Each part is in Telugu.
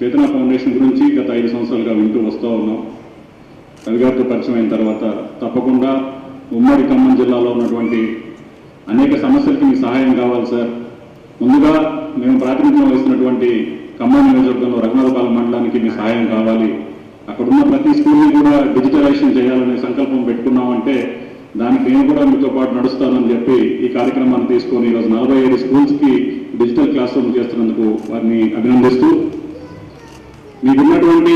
చేతన ఫౌండేషన్ గురించి గత ఐదు సంవత్సరాలుగా వింటూ వస్తూ ఉన్నాం. కవిగారితో పరిచయం అయిన తర్వాత తప్పకుండా ఉమ్మడి ఖమ్మం జిల్లాలో ఉన్నటువంటి అనేక సమస్యలకి మీ సహాయం కావాలి సార్. ముందుగా మేము ప్రాతినిధ్యం వహిస్తున్నటువంటి ఖమ్మం నియోజకవర్గంలో రఘునాథపాలెం మండలానికి మీ సహాయం కావాలి. అక్కడ ఉన్న ప్రతి స్కూల్ని కూడా డిజిటలైజేషన్ చేయాలనే సంకల్పం పెట్టుకున్నామంటే దానికి నేను కూడా మీతో పాటు నడుస్తానని చెప్పి ఈ కార్యక్రమాన్ని తీసుకొని ఈరోజు నలభై ఐదు స్కూల్స్కి డిజిటల్ క్లాస్ రూమ్ చేస్తున్నందుకు వారిని అభినందిస్తూ మీకున్నటువంటి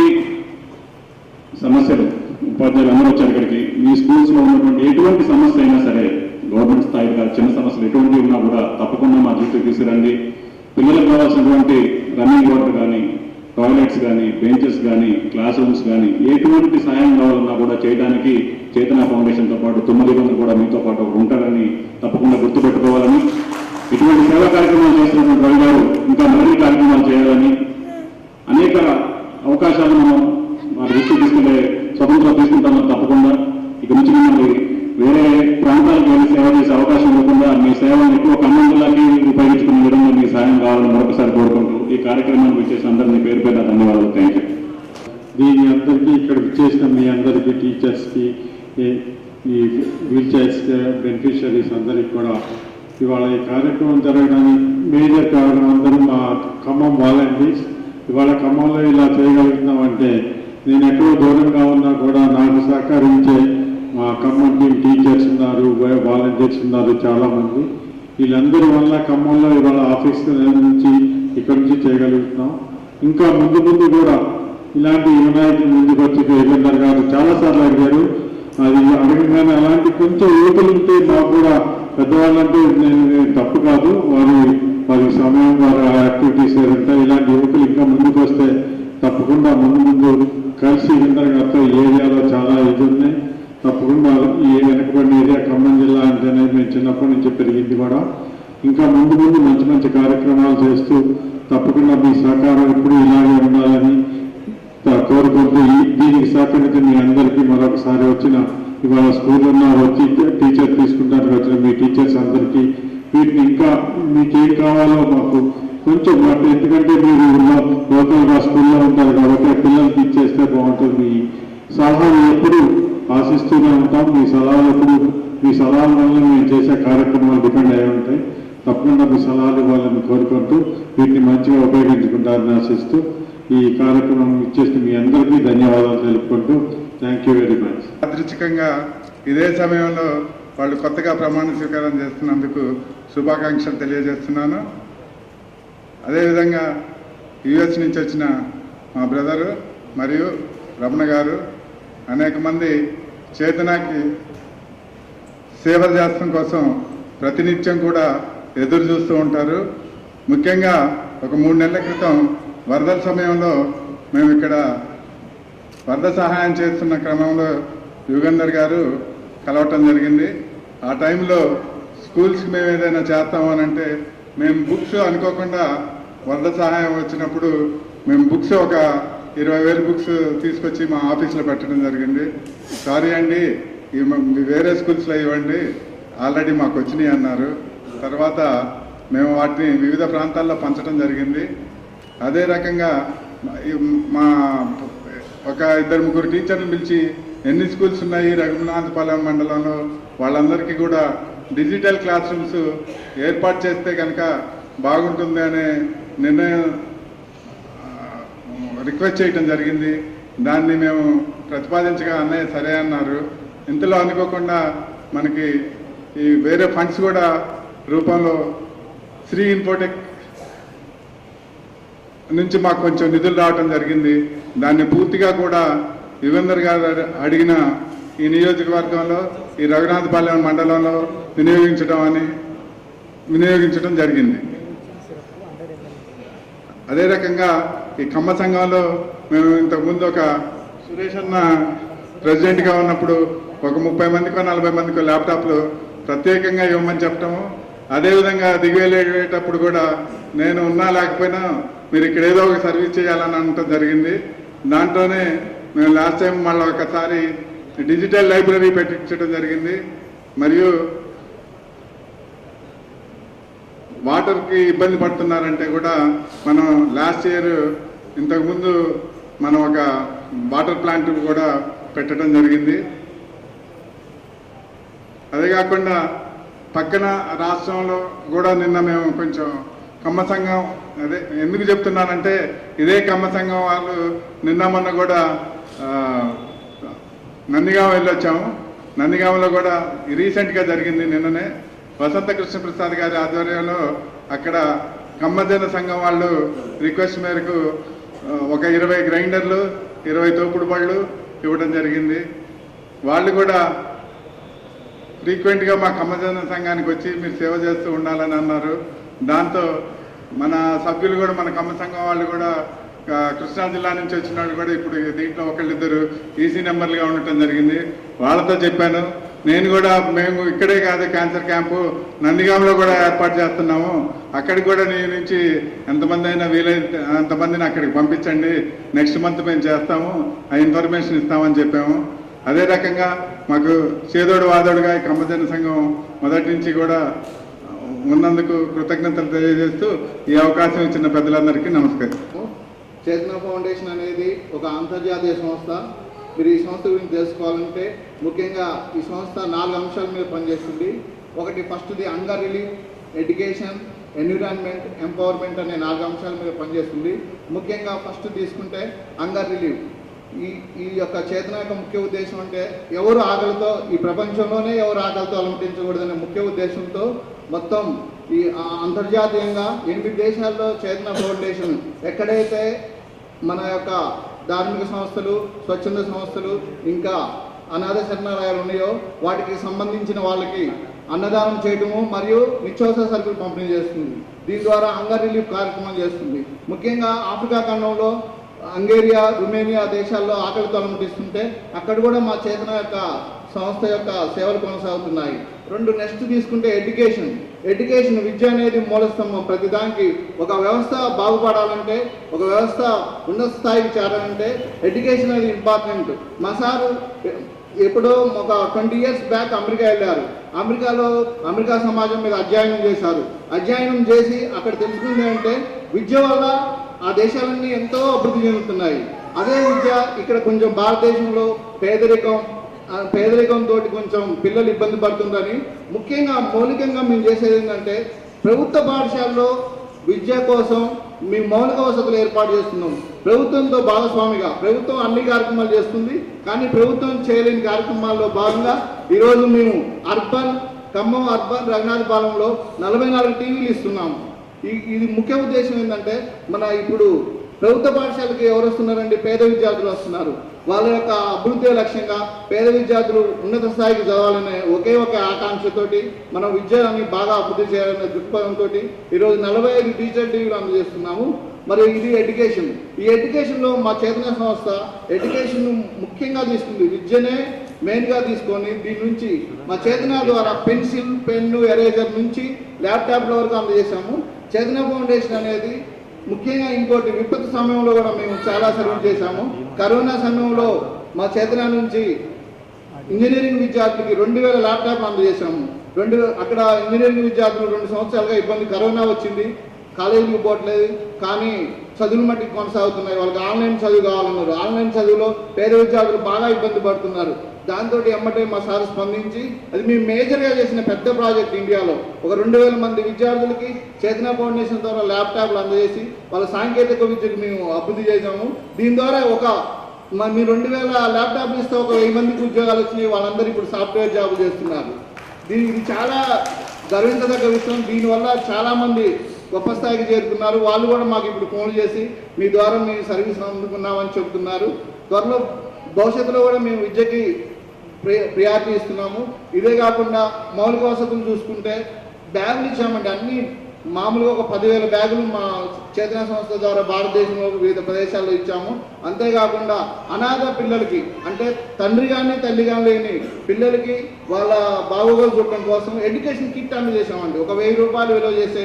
సమస్యలు ఉపాధ్యాయులు అందరూ వచ్చారు ఇక్కడికి. మీ స్కూల్స్లో ఉన్నటువంటి ఎటువంటి సమస్య అయినా సరే గవర్నమెంట్ స్థాయిగా చిన్న సమస్యలు ఎటువంటి ఉన్నా కూడా తప్పకుండా మా దృష్టికి తీసుకురండి. పిల్లలకు కావాల్సినటువంటి రన్నింగ్ వాటర్ కానీ టాయిలెట్స్ కానీ బెంచెస్ కానీ క్లాస్ రూమ్స్ కానీ ఎటువంటి సహాయం కావాలన్నా కూడా చేయడానికి చేతన ఫౌండేషన్తో పాటు తొమ్మిది మంది కూడా మీతో పాటు ఉంటారని తప్పకుండా గుర్తుపెట్టుకోవాలని. ఇటువంటి సేవా కార్యక్రమాలు చేస్తున్నటువంటి రవి ఇంకా మరిన్ని కార్యక్రమాలు చేయాలని అనేక అవకాశాలు మనం మా దృష్టి తీసుకునే స్వతంత్రం తీసుకుంటాం తప్పకుండా. ఇక నుంచి మిమ్మల్ని వేరే ప్రాంతాలకు వెళ్ళి సేవ చేసే అవకాశం లేకుండా మీ సేవలను ఎక్కువ ఖమ్మం జిల్లాకి ఉపయోగించుకునే విధంగా మీ సాయం కావాలని మరొకసారి కోరుకుంటూ ఈ కార్యక్రమాన్ని వచ్చేసి అందరినీ పేరు పేరు ధన్యవాదాలు. థ్యాంక్ యూ దీని అందరికీ ఇక్కడ చేసిన మీ అందరికీ టీచర్స్కి ఈ వీల్ చైర్స్ బెనిఫిషరీస్ అందరికీ కూడా ఇవాళ ఈ కార్యక్రమం జరగడానికి మేజర్ కారణం అందరూ మా ఖమ్మం వాలంటీర్స్ ఇవాళ ఖమ్మంలో ఇలా చేయగలుగుతున్నామంటే నేను ఎక్కడో దూరంగా ఉన్నా కూడా నాకు సహకరించే మా ఖమ్మం టీం టీచర్స్ ఉన్నారు వాలంటీర్స్ ఉన్నారు చాలామంది. వీళ్ళందరి వల్ల ఖమ్మంలో ఇవాళ ఆఫీస్ నుంచి ఇక్కడి నుంచి చేయగలుగుతున్నాం. ఇంకా ముందు ముందు కూడా ఇలాంటి వినాయకులు ముందుకు వచ్చి దేవేందర్ గారు చాలా సార్లు అడిగారు. అది అడగగానే అలాంటి కొంచెం యువకులు ఉంటే మాకు కూడా పెద్దవాళ్ళంటే నేను నేను తప్పు కాదు. వారి వారి సమయం వారి యాక్టివిటీస్ ఏదంటే ఇలాంటి యువకులు ఇంకా ముందుకు వస్తే తప్పకుండా ముందు ముందు కలిసి వీరేందర్ ఈ ఏరియాలో చాలా ఇది ఉన్నాయి. తప్పకుండా ఈ వెనుకబడిన ఏరియా ఖమ్మం జిల్లా అంటేనే మేము చిన్నప్పటి నుంచి పెరిగింది కూడా. ఇంకా ముందు ముందు మంచి మంచి కార్యక్రమాలు చేస్తూ తప్పకుండా మీ సహకారం ఎప్పుడు ఇలాగే ఉండాలని కోరుకుంటూ దీనికి సహకరించి మీ అందరికీ మరొకసారి వచ్చిన ఇవాళ స్కూల్ ఉన్న వచ్చి టీచర్ తీసుకుంటానికి వచ్చిన మీ టీచర్స్ అందరికీ వీటిని ఇంకా మీకు ఏం కావాలో మాకు కొంచెం మాట ఎందుకంటే మీరు లోకల్ లోకల్గా స్కూల్లో ఉంటారు కాబట్టి ఆ పిల్లలకి ఇచ్చేస్తే బాగుంటుంది. మీ సలహాలు ఎప్పుడు ఆశిస్తూనే ఉంటాం. మీ సలహాలు ఎప్పుడు మీ సలహాల వల్ల మేము చేసే కార్యక్రమాలు డిపెండ్ అయి ఉంటాయి. తప్పకుండా మీ సలహాలు ఇవ్వాలని కోరుకుంటూ వీటిని మంచిగా ఉపయోగించుకుంటారని ఆశిస్తూ ఈ కార్యక్రమం ఇచ్చేసి మీ అందరికీ ధన్యవాదాలు తెలుపుకుంటూ. థ్యాంక్ యూ వెరీ మచ్ యాదృచ్ఛికంగా ఇదే సమయంలో వాళ్ళు కొత్తగా ప్రమాణ స్వీకారం చేస్తున్నందుకు శుభాకాంక్షలు తెలియజేస్తున్నాను. అదేవిధంగా యుఎస్ నుంచి వచ్చిన మా బ్రదరు మరియు రమణ గారు అనేక మంది చేతనాకి సేవలు చేస్తడం కోసం ప్రతినిత్యం కూడా ఎదురు చూస్తూ ఉంటారు. ముఖ్యంగా ఒక మూడు నెలల క్రితం వరదల సమయంలో మేము ఇక్కడ వరద సహాయం చేస్తున్న క్రమంలో యుగంధర్ గారు కలవటం జరిగింది. ఆ టైంలో స్కూల్స్కి మేము ఏదైనా చేస్తామని అంటే మేము బుక్స్ అనుకోకుండా వరద సహాయం వచ్చినప్పుడు మేము బుక్స్ ఒక ఇరవై వేలు బుక్స్ తీసుకొచ్చి మా ఆఫీస్లో పెట్టడం జరిగింది. సారీ అండి ఇవి మీ వేరే స్కూల్స్లో ఇవ్వండి. ఆల్రెడీ మాకు వచ్చినాయి అన్నారు. తర్వాత మేము వాటిని వివిధ ప్రాంతాల్లో పంచడం జరిగింది. అదే రకంగా మా ఒక ఇద్దరు ముగ్గురు టీచర్లు పిలిచి ఎన్ని స్కూల్స్ ఉన్నాయి? రఘునాథపాలెం మండలంలో వాళ్ళందరికీ కూడా డిజిటల్ క్లాస్ రూమ్స్ ఏర్పాటు చేస్తే కనుక బాగుంటుంది అనే నిర్ణయం రిక్వెస్ట్ చేయటం జరిగింది. దాన్ని మేము ప్రతిపాదించగా అన్నయ్య సరే అన్నారు. ఇంతలో అనుకోకుండా మనకి ఈ వేరే ఫండ్స్ కూడా రూపంలో శ్రీ ఇన్ఫోటెక్ నుంచి మాకు కొంచెం నిధులు రావటం జరిగింది. దాన్ని పూర్తిగా కూడా యుగంధర్ గారు అడిగిన ఈ నియోజకవర్గంలో ఈ రఘునాథపాలెం మండలంలో వినియోగించడం అని వినియోగించడం జరిగింది. అదే రకంగా ఈ కమ్మ సంఘంలో మేము ఇంతకుముందు ఒక సురేష్ అన్న ప్రెసిడెంట్గా ఉన్నప్పుడు ఒక ముప్పై మందికో నలభై మందికో ల్యాప్టాప్లు ప్రత్యేకంగా ఇవ్వమని చెప్పటము. అదేవిధంగా దిగి కూడా నేను ఉన్నా లేకపోయినా మీరు ఇక్కడ ఏదో ఒక సర్వీస్ చేయాలని అనటం జరిగింది. దాంట్లోనే మేము లాస్ట్ టైం మళ్ళీ ఒకసారి డిజిటల్ లైబ్రరీ పెట్టించడం జరిగింది. మరియు వాటర్కి ఇబ్బంది పడుతున్నారంటే కూడా మనం లాస్ట్ ఇయర్ ఇంతకుముందు మనం ఒక వాటర్ ప్లాంట్ కూడా పెట్టడం జరిగింది. అదే కాకుండా పక్కన రాష్ట్రంలో కూడా నిన్న మేము కొంచెం కమ్మ సంఘం అదే ఎందుకు చెప్తున్నానంటే ఇదే కమ్మ సంఘం వాళ్ళు నిన్న మొన్న కూడా నందిగామ వెళ్ళొచ్చాము. నందిగామలో కూడా రీసెంట్గా జరిగింది నిన్ననే. వసంత కృష్ణప్రసాద్ గారి ఆధ్వర్యంలో అక్కడ కమ్మజన సంఘం వాళ్ళు రిక్వెస్ట్ మేరకు ఒక ఇరవై గ్రైండర్లు ఇరవై తోపుడు పళ్ళు ఇవ్వడం జరిగింది. వాళ్ళు కూడా ఫ్రీక్వెంట్గా మా కమ్మజన సంఘానికి వచ్చి మీరు సేవ చేస్తూ ఉండాలని అన్నారు. దాంతో మన సభ్యులు కూడా మన కమ్మ సంఘం వాళ్ళు కూడా కృష్ణా జిల్లా నుంచి వచ్చిన వాళ్ళు కూడా ఇప్పుడు దీంట్లో ఒకళ్ళిద్దరు ఈసీ నెంబర్లుగా ఉండటం జరిగింది. వాళ్ళతో చెప్పాను. నేను కూడా మేము ఇక్కడే కాదు క్యాన్సర్ క్యాంపు నందిగాంలో కూడా ఏర్పాటు చేస్తున్నాము. అక్కడికి కూడా నీ నుంచి ఎంతమంది అయినా వీలైతే అంతమందిని అక్కడికి పంపించండి. నెక్స్ట్ మంత్ మేము చేస్తాము. ఆ ఇన్ఫర్మేషన్ ఇస్తామని చెప్పాము. అదే రకంగా మాకు చేదోడు వాదోడుగా ఈ కమ్మజన సంఘం మొదటి నుంచి కూడా ఉన్నందుకు కృతజ్ఞతలు తెలియజేస్తూ ఈ అవకాశం ఇచ్చిన పెద్దలందరికీ నమస్కారం. చేతన ఫౌండేషన్ అనేది ఒక అంతర్జాతీయ సంస్థ. మీరు ఈ సంస్థ గురించి తెలుసుకోవాలంటే ముఖ్యంగా ఈ సంస్థ నాలుగు అంశాల మీద పనిచేస్తుంది. ఒకటి ఫస్ట్ది hunger relief education environment empowerment అనే నాలుగు అంశాల మీద పనిచేస్తుంది. ముఖ్యంగా ఫస్ట్ తీసుకుంటే అంగర్ రిలీఫ్ ఈ ఈ యొక్క చేతన యొక్క ముఖ్య ఉద్దేశం అంటే ఎవరు ఆకలితో ఈ ప్రపంచంలోనే ఎవరు ఆకలితో అలంకరించకూడదనే ముఖ్య ఉద్దేశంతో మొత్తం ఈ అంతర్జాతీయంగా ఎనిమిది దేశాల్లో చేతన ఫౌండేషన్ ఎక్కడైతే మన యొక్క ధార్మిక సంస్థలు స్వచ్ఛంద సంస్థలు ఇంకా అనాథ శరణాలయాలు ఉన్నాయో వాటికి సంబంధించిన వాళ్ళకి అన్నదానం చేయడము మరియు నిత్యావసర సరుకులు పంపిణీ చేస్తుంది. దీని ద్వారా హంగర్ రిలీఫ్ కార్యక్రమం చేస్తుంది. ముఖ్యంగా ఆఫ్రికా ఖండంలో హంగేరియా రుమేనియా దేశాల్లో ఆకలి అనుమతిస్తుంటే అక్కడ కూడా మా చేతన యొక్క సంస్థ యొక్క సేవలు కొనసాగుతున్నాయి. రెండు నెక్స్ట్ తీసుకుంటే ఎడ్యుకేషన్. ఎడ్యుకేషన్ విద్య అనేది మూలస్తంభం. ప్రతి దానికి ఒక వ్యవస్థ బాగుపడాలంటే ఒక వ్యవస్థ ఉన్నత స్థాయికి చేరాలంటే ఎడ్యుకేషన్ అనేది ఇంపార్టెంట్ మా సారు ఎప్పుడో ఒక ట్వంటీ ఇయర్స్ బ్యాక్ అమెరికా వెళ్ళారు. అమెరికాలో అమెరికా సమాజం మీద అధ్యయనం చేశారు. అధ్యయనం చేసి అక్కడ తెలుసుకుంది అంటే విద్య వల్ల ఆ దేశాలన్నీ ఎంతో అభివృద్ధి చెందుతున్నాయి. అదే విద్య ఇక్కడ కొంచెం భారతదేశంలో పేదరికం పేదరికంతో కొంచెం పిల్లలు ఇబ్బంది పడుతుందని ముఖ్యంగా మౌలికంగా మేము చేసేది ఏంటంటే ప్రభుత్వ పాఠశాలలో విద్య కోసం మేము మౌలిక వసతులు ఏర్పాటు చేస్తున్నాం. ప్రభుత్వంతో భాగస్వామిగా ప్రభుత్వం అన్ని కార్యక్రమాలు చేస్తుంది కానీ ప్రభుత్వం చేయలేని కార్యక్రమాల్లో భాగంగా ఈరోజు మేము అర్బన్ ఖమ్మం అర్బన్ రఘునాథపాలెంలో నలభై నాలుగు టీవీలు ఇస్తున్నాము. ఇది ముఖ్య ఉద్దేశం ఏంటంటే మన ఇప్పుడు ప్రభుత్వ పాఠశాలకి ఎవరు వస్తున్నారండి? పేద విద్యార్థులు వస్తున్నారు. వాళ్ళ యొక్క అభివృద్ధి లక్ష్యంగా పేద విద్యార్థులు ఉన్నత స్థాయికి చదవాలనే ఒకే ఒక ఆకాంక్షతోటి మనం విద్యని బాగా అభివృద్ధి చేయాలనే దృక్పథంతో ఈరోజు నలభై ఐదు డిజిటల్ టీవీలు అందజేస్తున్నాము. మరి ఇది ఎడ్యుకేషన్. ఈ ఎడ్యుకేషన్లో మా చేతన సంస్థ ఎడ్యుకేషన్ ముఖ్యంగా తీసుకుంది. విద్యనే మెయిన్గా తీసుకొని దీని నుంచి మా చేతన ద్వారా పెన్సిల్ పెన్ను ఎరేజర్ నుంచి ల్యాప్టాప్ల వరకు అందజేశాము. చేతన ఫౌండేషన్ అనేది ముఖ్యంగా ఇంకోటి విపత్తు సమయంలో కూడా మేము చాలా సర్వీస్ చేశాము. కరోనా సమయంలో మా చేతన నుంచి ఇంజనీరింగ్ విద్యార్థికి రెండు వేల ల్యాప్టాప్ అందజేశాము. రెండు అక్కడ ఇంజనీరింగ్ విద్యార్థులు రెండు సంవత్సరాలుగా ఇబ్బంది కరోనా వచ్చింది. కాలేజీకి పోవట్లేదు కానీ చదువులు మట్టి కొనసాగుతున్నాయి. వాళ్ళకి ఆన్లైన్ చదువు కావాలన్నారు. ఆన్లైన్ చదువులో పేద విద్యార్థులు బాగా ఇబ్బంది పడుతున్నారు. దాంతో ఎమ్మటే మా సార్ స్పందించి అది మేము మేజర్గా చేసిన పెద్ద ప్రాజెక్ట్ ఇండియాలో. ఒక రెండు వేల మంది విద్యార్థులకి చేతన ఫౌండేషన్ ద్వారా ల్యాప్టాప్లు అందజేసి వాళ్ళ సాంకేతిక విద్యకు మేము అభివృద్ధి చేశాము. దీని ద్వారా ఒక మ- మీ రెండు వేల ల్యాప్టాప్లు ఇస్తే ఒక వెయ్యి మందికి ఉద్యోగాలు వచ్చినాయి వాళ్ళందరూ ఇప్పుడు సాఫ్ట్వేర్ జాబ్ చేస్తున్నారు. దీనికి చాలా గర్వించదగ్గ విషయం. దీనివల్ల చాలామంది గొప్ప స్థాయికి చేరుకున్నారు. వాళ్ళు కూడా మాకు ఇప్పుడు ఫోన్ చేసి మీ ద్వారా మీ సర్వీస్ అందుకున్నామని చెబుతున్నారు. త్వరలో భవిష్యత్తులో కూడా మేము విద్యకి ప్రియారిటీ ఇస్తున్నాము. ఇదే కాకుండా మౌలిక వసతులు చూసుకుంటే బ్యాగులు ఇచ్చామండి. అన్ని మామూలుగా ఒక పదివేల బ్యాగులు మా చేతన సంస్థ ద్వారా భారతదేశంలో వివిధ ప్రదేశాల్లో ఇచ్చాము. అంతేకాకుండా అనాథ పిల్లలకి అంటే తండ్రి కానీ తల్లి కానీ లేని పిల్లలకి వాళ్ళ బాగోగులు చూడటం కోసం ఎడ్యుకేషన్ కిట్ అందజేసామండి ఒక వెయ్యి రూపాయలు విలువ చేసే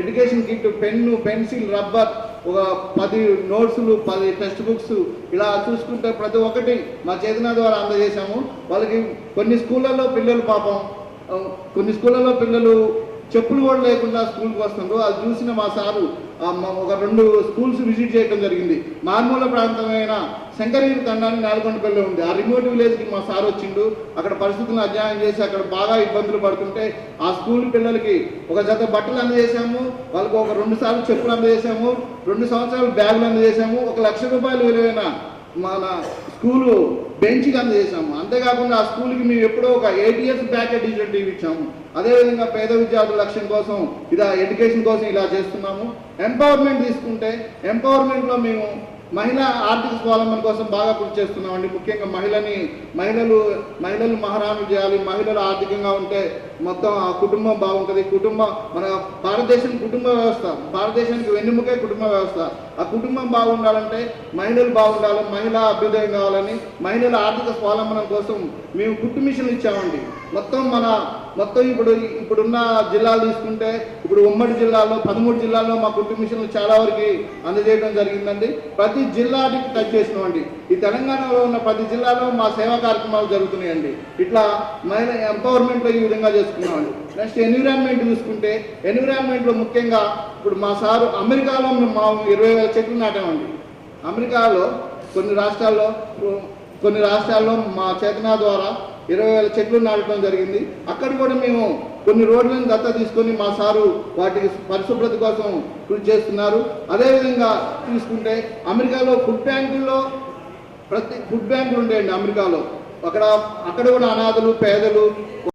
education kit pen pencil rubber ఒక పది నోట్స్లు పది టెక్స్ట్ బుక్స్ ఇలా చూసుకుంటే ప్రతి ఒక్కటి మా చేతన ద్వారా అందజేశాము. వాళ్ళకి కొన్ని స్కూళ్ళల్లో పిల్లలు పాపం కొన్ని స్కూళ్ళల్లో పిల్లలు చెప్పులు కూడా లేకుండా స్కూల్కి వస్తుండ్రు. అది చూసిన మా సారు ఒక రెండు స్కూల్స్ విజిట్ చేయడం జరిగింది. మారుమూల ప్రాంతమైన శంకరగిరి తండాన్ని నాలుగొండపల్లి ఉంది. ఆ రిమోట్ విలేజ్కి మా సార్ వచ్చిండు. అక్కడ పరిస్థితులను అధ్యయనం చేసి అక్కడ బాగా ఇబ్బందులు పడుతుంటే ఆ స్కూల్ పిల్లలకి ఒక జత బట్టలు అందజేశాము. వాళ్ళకి ఒక రెండు సార్లు చెప్పులు అందజేశాము. రెండు సంవత్సరాలు బ్యాగులు అందజేశాము. ఒక లక్ష రూపాయలు విలువైన మన స్కూలు బెంచ్కి అందజేశాము అంతేకాకుండా ఆ స్కూల్కి మేము ఎప్పుడో ఒక eight years back digital TV ఇచ్చాము. అదేవిధంగా పేద విద్యార్థుల లక్ష్యం కోసం ఇలా ఎడ్యుకేషన్ కోసం ఇలా చేస్తున్నాము. ఎంపవర్మెంట్ తీసుకుంటే ఎంపవర్మెంట్లో మేము మహిళా ఆర్థిక స్వావలంబన కోసం బాగా కృషి చేస్తున్నామండి. ముఖ్యంగా మహిళని మహిళలు మహిళలు మహారాణులు చేయాలి మహిళలు ఆర్థికంగా ఉంటే మొత్తం ఆ కుటుంబం బాగుంటుంది. కుటుంబం మన భారతదేశం కుటుంబ వ్యవస్థ. భారతదేశానికి వెన్నెముకే కుటుంబ వ్యవస్థ. ఆ కుటుంబం బాగుండాలంటే మహిళలు బాగుండాలి మహిళా అభ్యుదయం కావాలని మహిళల ఆర్థిక స్వావలంబనం కోసం మేము కుట్టు ఇచ్చామండి. మొత్తం మన మొత్తం ఇప్పుడు ఇప్పుడున్న జిల్లాలు తీసుకుంటే ఇప్పుడు ఉమ్మడి జిల్లాలో పదమూడు జిల్లాల్లో మా కుటుంబ మిషన్లు చాలా వరకు అందజేయడం జరిగిందండి. ప్రతి జిల్లాకి టచ్ చేసినామండి. ఈ తెలంగాణలో ఉన్న ప్రతి జిల్లాలో మా సేవా కార్యక్రమాలు జరుగుతున్నాయండి. ఇట్లా మహిళ ఎంపవర్మెంట్లో ఈ విధంగా చేసుకున్నామండి నెక్స్ట్ ఎన్విరాన్మెంట్ చూసుకుంటే ఎన్విరాన్మెంట్లో ముఖ్యంగా ఇప్పుడు మా సారు అమెరికాలో మా ఇరవై వేల చెట్లు నాటామండి. అమెరికాలో కొన్ని రాష్ట్రాల్లో కొన్ని రాష్ట్రాల్లో మా చేతన ద్వారా ఇరవై వేల చెట్లు నాటడం జరిగింది. అక్కడ కూడా మేము కొన్ని రోడ్లను దత్త తీసుకొని మా సారు వాటికి పరిశుభ్రత కోసం కృషి చేస్తున్నారు. అదేవిధంగా తీసుకుంటే అమెరికాలో ఫుడ్ బ్యాంకుల్లో ప్రతి ఫుడ్ బ్యాంకులు ఉండేయండి అమెరికాలో. అక్కడ అక్కడ కూడా అనాథలు పేదలు